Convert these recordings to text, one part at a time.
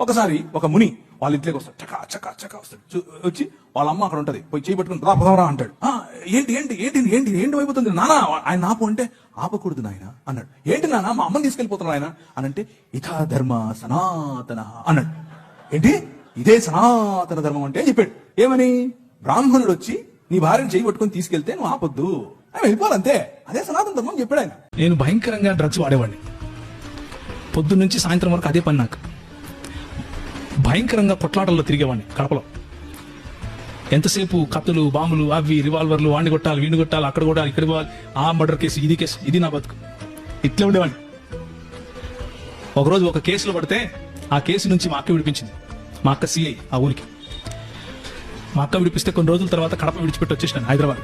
ఒకసారి ఒక ముని వాళ్ళ ఇంట్లోకి వస్తాడు. చకా చకా చకా వస్తాడు. చూ- వచ్చి వాళ్ళ అమ్మ అక్కడ ఉంటది. పోయి చేయి పట్టుకుని రా పదవరా అంటాడు. ఏంటి ఏంటి ఏంటి ఏంటి ఏంటి అయిపోతుంది నానా ఆయన ఆపు అంటే ఆపకూడదు నాయన అన్నాడు. ఏంటి నానా మా అమ్మని తీసుకెళ్ళిపోతున్నాడు ఆయన అని అంటే ఇథా ధర్మ సనాతన అన్నాడు. ఏంటి? ఇదే సనాతన ధర్మం అంటే అని చెప్పాడు. ఏమని? బ్రాహ్మణుడు వచ్చి నీ భార్యను చేయి పట్టుకొని తీసుకెళ్తే నువ్వు ఆపొద్దు. ఆయన వెళ్ళిపోవాలంతే. అదే సనాతన ధర్మం చెప్పాడు ఆయన. నేను భయంకరంగా డ్రగ్స్ వాడేవాడిని. పొద్దున్నుంచి సాయంత్రం వరకు అదే పని నాకు. భయంకరంగా కొట్లాటల్లో తిరిగేవాడిని కడపలో. ఎంతసేపు కత్తులు బాంబులు అవి రివాల్వర్లు వాడిని కొట్టాలి వీడిని కొట్టాలి అక్కడ కొట్టాలి ఇక్కడ పోవాలి ఆ మర్డర్ కేసు ఇది కేసు ఇది నా బతుకు. ఇట్లా ఉండేవాడిని. ఒకరోజు ఒక కేసులో పడితే ఆ కేసు నుంచి మా అక్క విడిపించింది. మా అక్క సిఐ ఆ ఊరికి. మా అక్క విడిపిస్తే కొన్ని రోజుల తర్వాత కడప విడిచిపెట్టి వచ్చేసాను హైదరాబాద్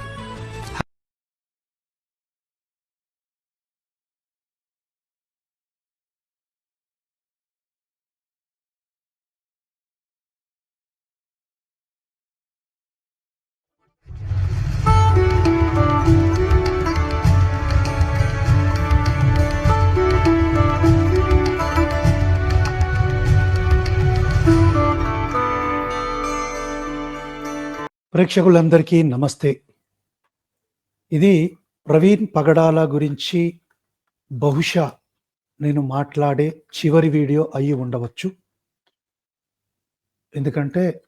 ప్రేక్షకులందరికీ నమస్తే. ఇది ప్రవీణ్ పగడాల గురించి బహుశా నేను మాట్లాడే చివరి వీడియో అయి ఉండవచ్చు. ఎందుకంటే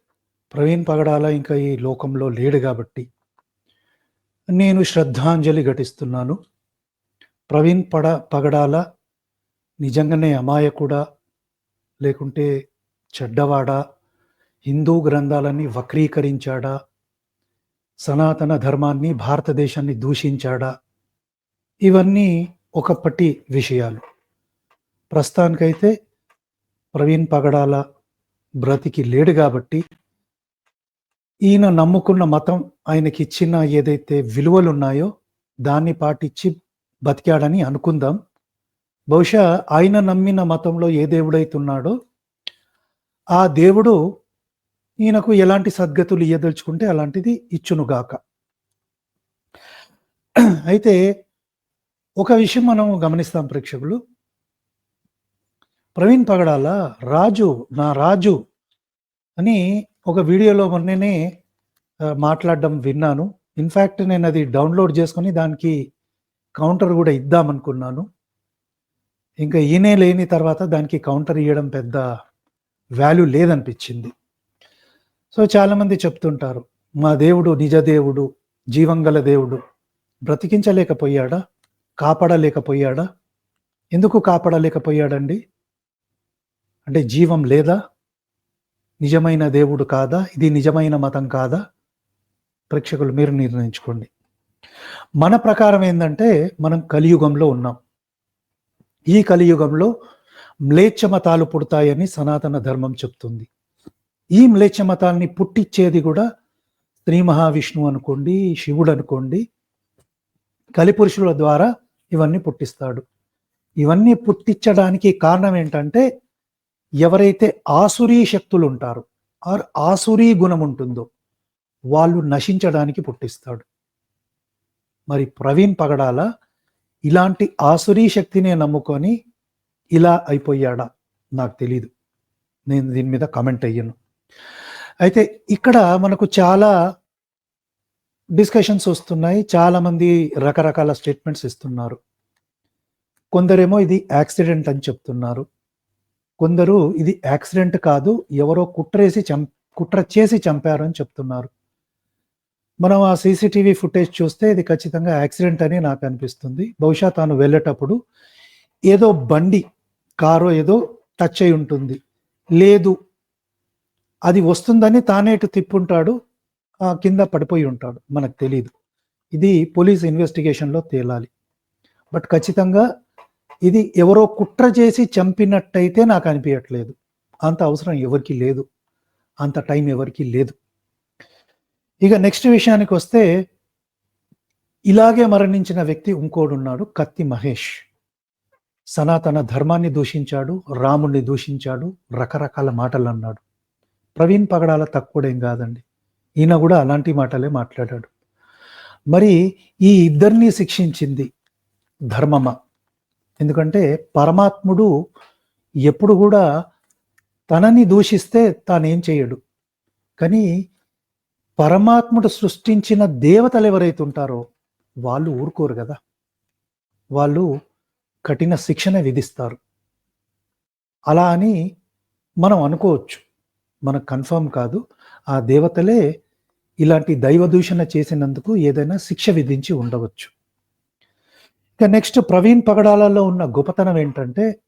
ప్రవీణ్ పగడాల ఇంకా ఈ లోకంలో లేడు కాబట్టి నేను శ్రద్ధాంజలి ఘటిస్తున్నాను. ప్రవీణ్ పడ పగడాల నిజంగానే అమాయకుడా లేకుంటే చెడ్డవాడా హిందూ గ్రంథాలన్నీ వక్రీకరించాడా సనాతన ధర్మాన్ని భారతదేశాన్ని దూషించాడా? ఇవన్నీ ఒకప్పటి విషయాలు. ప్రస్తుతానికైతే ప్రవీణ్ పగడాల బ్రతికి లేడు కాబట్టి ఈయన నమ్ముకున్న మతం ఆయనకి ఇచ్చిన ఏదైతే విలువలు ఉన్నాయో దాన్ని పాటించి బతికాడని అనుకుందాం. బహుశా ఆయన నమ్మిన మతంలో ఏ దేవుడైతున్నాడో ఆ దేవుడు ఈయనకు ఎలాంటి సద్గతులు ఇయ్యదలుచుకుంటే అలాంటిది ఇచ్చునుగాక. అయితే ఒక విషయం మనం గమనిస్తాం ప్రేక్షకులు. ప్రవీణ్ పగడాల రాజు నా రాజు అని ఒక వీడియోలో మొన్ననే మాట్లాడడం విన్నాను. ఇన్ఫ్యాక్ట్ నేను అది డౌన్లోడ్ చేసుకొని దానికి కౌంటర్ కూడా ఇద్దామనుకున్నాను. ఇంకా ఈయనే లేని తర్వాత దానికి కౌంటర్ ఇవ్వడం పెద్ద వాల్యూ లేదనిపించింది. సో చాలామంది చెప్తుంటారు మా దేవుడు నిజ దేవుడు జీవంగల దేవుడు బ్రతికించలేకపోయాడా? కాపాడలేకపోయాడా? ఎందుకు కాపాడలేకపోయాడండి? అంటే జీవం లేదా? నిజమైన దేవుడు కాదా? ఇది నిజమైన మతం కాదా? ప్రేక్షకులు మీరు నిర్ణయించుకోండి. మన ప్రకారం ఏంటంటే మనం కలియుగంలో ఉన్నాం. ఈ కలియుగంలో మ్లేచ్ఛ మతాలు పుడతాయని సనాతన ధర్మం చెప్తుంది. ఈ మ్లేచ్ఛ మతాల్ని పుట్టించేది కూడా శ్రీ మహావిష్ణువు అనుకోండి శివుడు అనుకోండి. కలిపురుషుల ద్వారా ఇవన్నీ పుట్టిస్తాడు. ఇవన్నీ పుట్టించడానికి కారణం ఏంటంటే ఎవరైతే ఆసురీ శక్తులు ఉంటారో ఆర్ ఆసురీ గుణం ఉంటుందో వాళ్ళు నశించడానికి పుట్టిస్తాడు. మరి ప్రవీణ్ పగడాల ఇలాంటి ఆసురీ శక్తినే నమ్ముకొని ఇలా అయిపోయాడా? నాకు తెలీదు. నేను దీని మీద కమెంట్ అయ్యాను. అయితే ఇక్కడ మనకు చాలా డిస్కషన్స్ వస్తున్నాయి. చాలామంది రకరకాల స్టేట్మెంట్స్ ఇస్తున్నారు. కొందరేమో ఇది యాక్సిడెంట్ అని చెప్తున్నారు. కొందరు ఇది యాక్సిడెంట్ కాదు ఎవరో కుట్రేసి చం కుట్ర చేసి చంపారు అని చెప్తున్నారు. మనం ఆ సీసీటీవీ ఫుటేజ్ చూస్తే ఇది ఖచ్చితంగా యాక్సిడెంట్ అని నాకు అనిపిస్తుంది. బహుశా తాను వెళ్ళేటప్పుడు ఏదో బండి కారో ఏదో టచ్ అయి ఉంటుంది. లేదు అది వస్తుందని తానే ఇటు తిప్పుంటాడు కింద పడిపోయి ఉంటాడు మనకు తెలియదు ఇది పోలీస్ ఇన్వెస్టిగేషన్లో తేలాలి. బట్ ఖచ్చితంగా ఇది ఎవరో కుట్ర చేసి చంపినట్టయితే నాకు అనిపించట్లేదు అంత అవసరం ఎవరికి లేదు. అంత టైం ఎవరికి లేదు. ఇక నెక్స్ట్ విషయానికి వస్తే ఇలాగే మరణించిన వ్యక్తి ఇంకోడు ఉన్నాడు కత్తి మహేష్. సనాతన ధర్మాన్ని దూషించాడు రాముణ్ణి దూషించాడు రకరకాల మాటలు అన్నాడు ప్రవీణ్ పగడాల తక్కువడేం కాదండి. ఈయన కూడా అలాంటి మాటలే మాట్లాడాడు. మరి ఈ ఇద్దరిని శిక్షించింది ధర్మమ్మ. ఎందుకంటే పరమాత్ముడు ఎప్పుడు కూడా తనని దూషిస్తే తానేం చేయడు. కానీ పరమాత్ముడు సృష్టించిన దేవతలు ఎవరైతే ఉంటారో వాళ్ళు ఊరుకోరు కదా. వాళ్ళు కఠిన శిక్షణ విధిస్తారు. అలా అని మనం అనుకోవచ్చు. మనకు కన్ఫర్మ్ కాదు. ఆ దేవతలే ఇలాంటి దైవ దూషణ చేసినందుకు ఏదైనా శిక్ష విధించి ఉండవచ్చు. ఇక నెక్స్ట్ ప్రవీణ్ పగడాలలో ఉన్న గొప్పతనం ఏంటంటే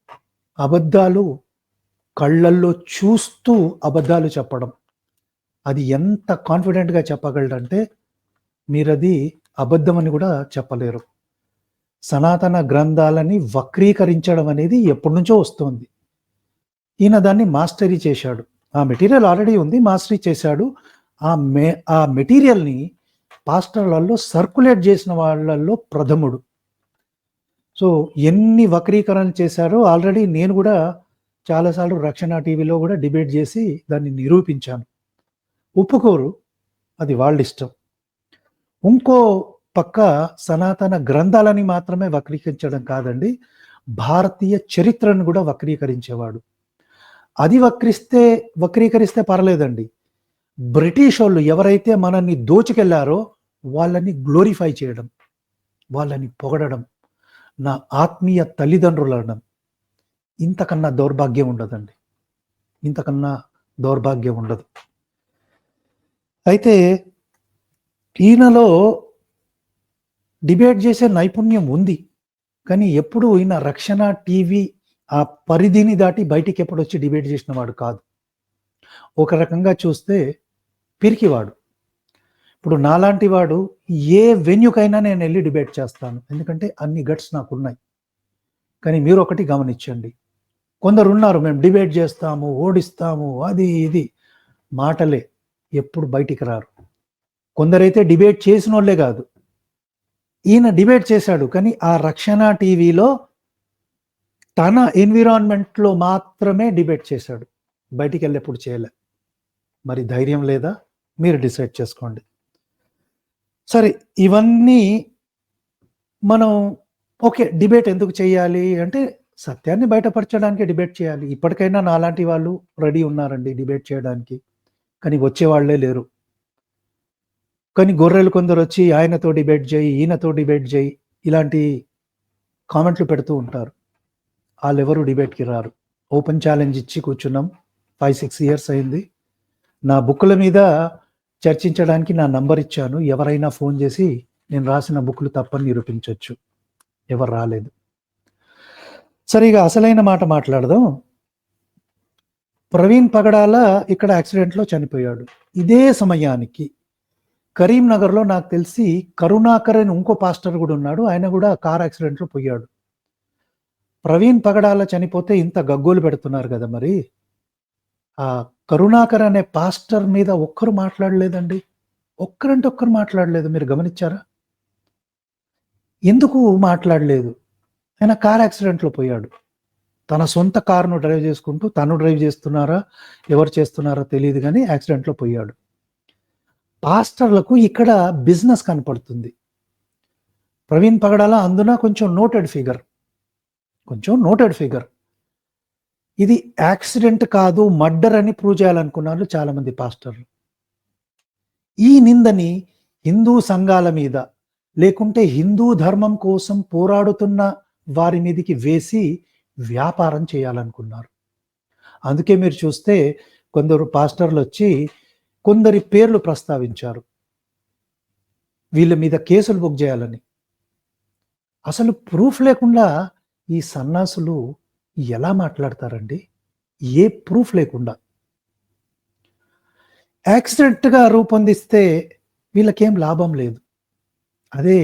అబద్ధాలు కళ్ళల్లో చూస్తూ అబద్ధాలు చెప్పడం. అది ఎంత కాన్ఫిడెంట్గా చెప్పగలడంటే మీరు అది అబద్ధం అని కూడా చెప్పలేరు. సనాతన గ్రంథాలని వక్రీకరించడం అనేది ఎప్పటి నుంచో వస్తుంది. ఈయన దాన్ని మాస్టరీ చేశాడు. ఆ మెటీరియల్ ఆల్రెడీ ఉంది మాస్టరీ చేశాడు. ఆ మే ఆ మెటీరియల్ని పాస్టర్లలో సర్కులేట్ చేసిన వాళ్ళల్లో ప్రథముడు. సో ఎన్ని వక్రీకరణ చేశారో ఆల్రెడీ నేను కూడా చాలాసార్లు రక్షణ టీవీలో కూడా డిబేట్ చేసి దాన్ని నిరూపించాను. ఒప్పుకోరు అది వాళ్ళ ఇష్టం ఇంకో పక్క సనాతన గ్రంథాలని మాత్రమే వక్రీకరించడం కాదండి భారతీయ చరిత్రను కూడా వక్రీకరించేవాడు. అది వక్రిస్తే వక్రీకరిస్తే పర్లేదండి. బ్రిటిష్ వాళ్ళు ఎవరైతే మనల్ని దోచుకెళ్ళారో వాళ్ళని గ్లోరిఫై చేయడం వాళ్ళని పొగడడం నా ఆత్మీయ తల్లిదండ్రులు అనడం ఇంతకన్నా దౌర్భాగ్యం ఉండదండి. ఇంతకన్నా దౌర్భాగ్యం ఉండదు. అయితే ఈయనలో డిబేట్ చేసే నైపుణ్యం ఉంది. కానీ ఎప్పుడు ఈయన రక్షణ టీవీ ఆ పరిధిని దాటి బయటికి ఎప్పుడు వచ్చి డిబేట్ చేసిన వాడు కాదు. ఒక రకంగా చూస్తే పిరికివాడు. ఇప్పుడు నాలాంటి వాడు ఏ వెన్యూకైనా నేను వెళ్ళి డిబేట్ చేస్తాను. ఎందుకంటే అన్ని గట్స్ నాకు ఉన్నాయి కానీ మీరు ఒకటి గమనించండి. కొందరు ఉన్నారు మేము డిబేట్ చేస్తాము ఓడిస్తాము అది ఇది. మాటలే ఎప్పుడు బయటికి రారు. కొందరైతే డిబేట్ చేసిన వాళ్ళే కాదు. ఈయన డిబేట్ చేశాడు. కానీ ఆ రక్షణ టీవీలో తన ఎన్విరాన్మెంట్లో మాత్రమే డిబేట్ చేశాడు. బయటికి వెళ్ళేప్పుడు చేయలే. మరి ధైర్యం లేదా? మీరు డిసైడ్ చేసుకోండి. సరే ఇవన్నీ మనం ఓకే డిబేట్ ఎందుకు చేయాలి అంటే సత్యాన్ని బయటపరచడానికి డిబేట్ చేయాలి. ఇప్పటికైనా నాలాంటి వాళ్ళు రెడీ ఉన్నారండి డిబేట్ చేయడానికి. కానీ వచ్చే వాళ్ళే లేరు. కానీ గొర్రెలు కొందరు వచ్చి ఆయనతో డిబేట్ చేయి ఈయనతో డిబేట్ చేయి ఇలాంటి కామెంట్లు పెడుతూ ఉంటారు. వాళ్ళెవరు డిబేట్కి రారు. ఓపెన్ ఛాలెంజ్ ఇచ్చి కూర్చున్నాం. ఫైవ్ సిక్స్ ఇయర్స్ అయింది. నా బుక్కుల మీద చర్చించడానికి నా నంబర్ ఇచ్చాను. ఎవరైనా ఫోన్ చేసి నేను రాసిన బుక్లు తప్పని నిరూపించవచ్చు ఎవరు రాలేదు. సరే ఇక అసలైన మాట మాట్లాడదాం. ప్రవీణ్ పగడాల ఇక్కడ యాక్సిడెంట్లో చనిపోయాడు. ఇదే సమయానికి కరీంనగర్లో నాకు తెలిసి కరుణాకర్ అని ఇంకో పాస్టర్ కూడా ఉన్నాడు. ఆయన కూడా కార్ యాక్సిడెంట్లో పోయాడు. ప్రవీణ్ పగడాల చనిపోతే ఇంత గగ్గోలు పెడుతున్నారు కదా మరి? ఆ కరుణాకర్ అనే పాస్టర్ మీద ఒక్కరు మాట్లాడలేదండి. ఒక్కరంటే ఒక్కరు మాట్లాడలేదు. మీరు గమనించారా? ఎందుకు మాట్లాడలేదు? ఆయన కార్ యాక్సిడెంట్లో పోయాడు. తన సొంత కారును డ్రైవ్ చేసుకుంటూ తను డ్రైవ్ చేస్తున్నారా? ఎవరు చేస్తున్నారా తెలియదు కానీ యాక్సిడెంట్లో పోయాడు. పాస్టర్లకు ఇక్కడ బిజినెస్ కనపడుతుంది. ప్రవీణ్ పగడాల అందున కొంచెం నోటెడ్ ఫిగర్. కొంచెం నోటెడ్ ఫిగర్ ఇది యాక్సిడెంట్ కాదు మర్డర్ అని ప్రూవ్ చేయాలనుకున్నారు చాలామంది పాస్టర్లు ఈ నిందని హిందూ సంఘాల మీద లేకుంటే హిందూ ధర్మం కోసం పోరాడుతున్న వారి మీదకి వేసి వ్యాపారం చేయాలనుకున్నారు. అందుకే మీరు చూస్తే కొందరు పాస్టర్లు వచ్చి కొందరి పేర్లు ప్రస్తావించారు. వీళ్ళ మీద కేసులు బుక్ చేయాలని. అసలు ప్రూఫ్ లేకుండా ఈ సన్నాసులు ఎలా మాట్లాడతారండి? ఏ ప్రూఫ్ లేకుండా. యాక్సిడెంట్గా రూపొందిస్తే వీళ్ళకేం లాభం లేదు. అదే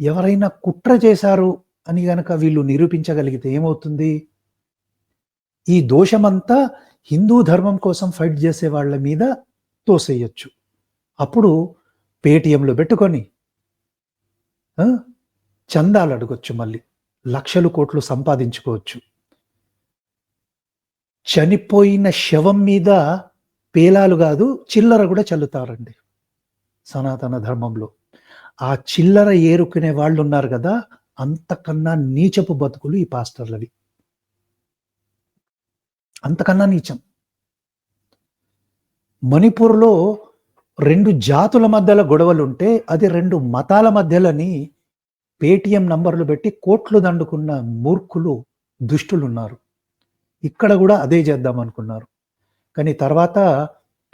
ఎవరైనా కుట్ర చేశారు అని గనక వీళ్ళు నిరూపించగలిగితే ఏమవుతుంది? ఈ దోషమంతా హిందూ ధర్మం కోసం ఫైట్ చేసే వాళ్ళ మీద తోసేయచ్చు. అప్పుడు పేటిఎంలో పెట్టుకొని చందాలు అడగొచ్చు మళ్ళీ. లక్షలు కోట్లు సంపాదించుకోవచ్చు. చనిపోయిన శవం మీద పేలాలు కాదు చిల్లర కూడా చల్లుతారండి సనాతన ధర్మంలో. ఆ చిల్లర ఏరుకునే వాళ్ళు ఉన్నారు కదా అంతకన్నా నీచపు బతుకులు ఈ పాస్టర్లవి. అంతకన్నా నీచం. మణిపూర్లో రెండు జాతుల మధ్యలో గొడవలు ఉంటే అది రెండు మతాల మధ్యలని పేటిఎం నంబర్లు పెట్టి కోట్లు దండుకున్న మూర్ఖులు దుష్టులు ఉన్నారు ఇక్కడ కూడా అదే చేద్దాం అనుకున్నారు. కానీ తర్వాత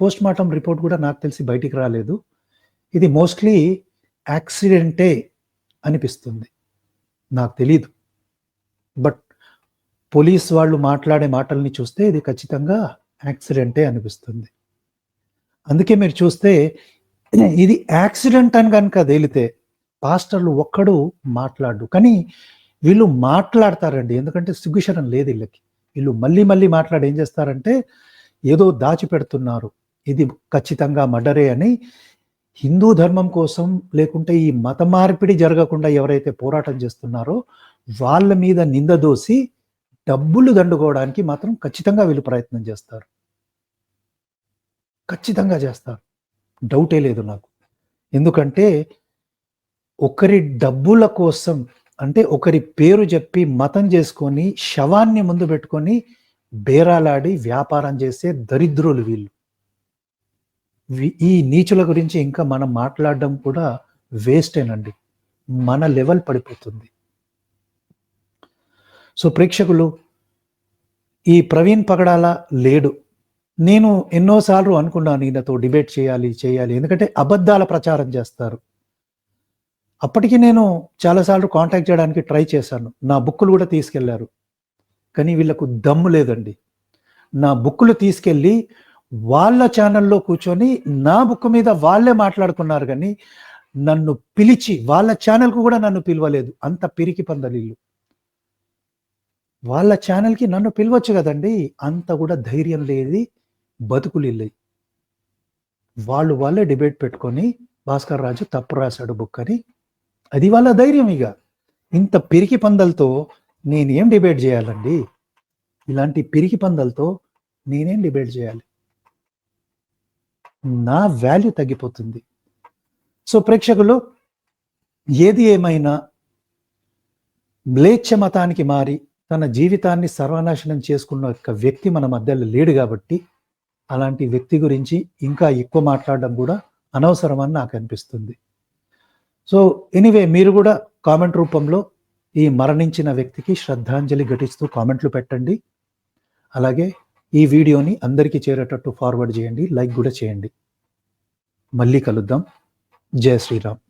పోస్ట్ మార్టం రిపోర్ట్ కూడా నాకు తెలిసి బయటికి రాలేదు. ఇది మోస్ట్లీ యాక్సిడెంటే అనిపిస్తుంది. నాకు తెలీదు. బట్ పోలీస్ వాళ్ళు మాట్లాడే మాటల్ని చూస్తే ఇది ఖచ్చితంగా యాక్సిడెంటే అనిపిస్తుంది. అందుకే మీరు చూస్తే ఇది యాక్సిడెంట్ అని కనుక తేలితే పాస్టర్లు ఒక్కడు మాట్లాడు కానీ వీళ్ళు మాట్లాడతారండి. ఎందుకంటే సిగ్గుశరం లేదు వీళ్ళకి. వీళ్ళు మళ్ళీ మళ్ళీ మాట్లాడి ఏం చేస్తారంటే ఏదో దాచిపెడుతున్నారు. ఇది ఖచ్చితంగా మర్డరే అని హిందూ ధర్మం కోసం లేకుంటే ఈ మత మార్పిడి జరగకుండా ఎవరైతే పోరాటం చేస్తున్నారో వాళ్ళ మీద నింద దోసి డబ్బులు దండుకోవడానికి మాత్రం ఖచ్చితంగా వీళ్ళు ప్రయత్నం చేస్తారు. ఖచ్చితంగా చేస్తారు. డౌటే లేదు నాకు. ఎందుకంటే ఒకరి డబ్బుల కోసం అంటే ఒకరి పేరు చెప్పి మతం చేసుకొని శవాన్ని ముందు పెట్టుకొని బేరాలాడి వ్యాపారం చేసే దరిద్రులు వీళ్ళు. ఈ నీచుల గురించి ఇంకా మనం మాట్లాడడం కూడా వేస్టేనండి. మన లెవెల్ పడిపోతుంది. సో ప్రేక్షకులు ఈ ప్రవీణ్ పగడాల లేడు. నేను ఎన్నోసార్లు అనుకున్నాను ఈయనతో డిబేట్ చేయాలి చేయాలి. ఎందుకంటే అబద్ధాల ప్రచారం చేస్తారు. అప్పటికి నేను చాలాసార్లు కాంటాక్ట్ చేయడానికి ట్రై చేశాను. నా బుక్కులు కూడా తీసుకెళ్ళారు. కానీ వీళ్ళకు దమ్ము లేదండి. నా బుక్కులు తీసుకెళ్ళి వాళ్ళ ఛానల్లో కూర్చొని నా బుక్ మీద వాళ్ళే మాట్లాడుకున్నారు కానీ నన్ను పిలిచి వాళ్ళ ఛానల్కు కూడా నన్ను పిలవలేదు. అంత పిరికి పందలీళ్ళు వాళ్ళ ఛానల్కి నన్ను పిలవచ్చు కదండి. అంత కూడా ధైర్యం లేది బతుకులిల్లయి వాళ్ళు వాళ్ళే డిబేట్ పెట్టుకొని భాస్కర్ రాజు తప్పు రాశాడు బుక్ అని అది వాళ్ళ ధైర్యం ఇక. ఇంత పిరికి పందలతో నేనేం డిబేట్ చేయాలండి? ఇలాంటి పిరికి పందలతో నేనేం డిబేట్ చేయాలి? నా వాల్యూ తగ్గిపోతుంది. సో ప్రేక్షకులు ఏది ఏమైనా మ్లేచ్ఛ మతానికి మారి తన జీవితాన్ని సర్వనాశనం చేసుకున్న ఒక వ్యక్తి మన మధ్యలో లేడు కాబట్టి అలాంటి వ్యక్తి గురించి ఇంకా ఎక్కువ మాట్లాడడం కూడా అనవసరమని నాకు అనిపిస్తుంది. సో ఎనీవే మీరు కూడా కామెంట్ రూపంలో ఈ మరణించిన వ్యక్తికి శ్రద్ధాంజలి ఘటిస్తూ కామెంట్లు పెట్టండి. అలాగే ఈ వీడియోని అందరికీ చేరేటట్టు ఫార్వర్డ్ చేయండి లైక్ కూడా చేయండి. మళ్ళీ కలుద్దాం. జయ శ్రీరామ్.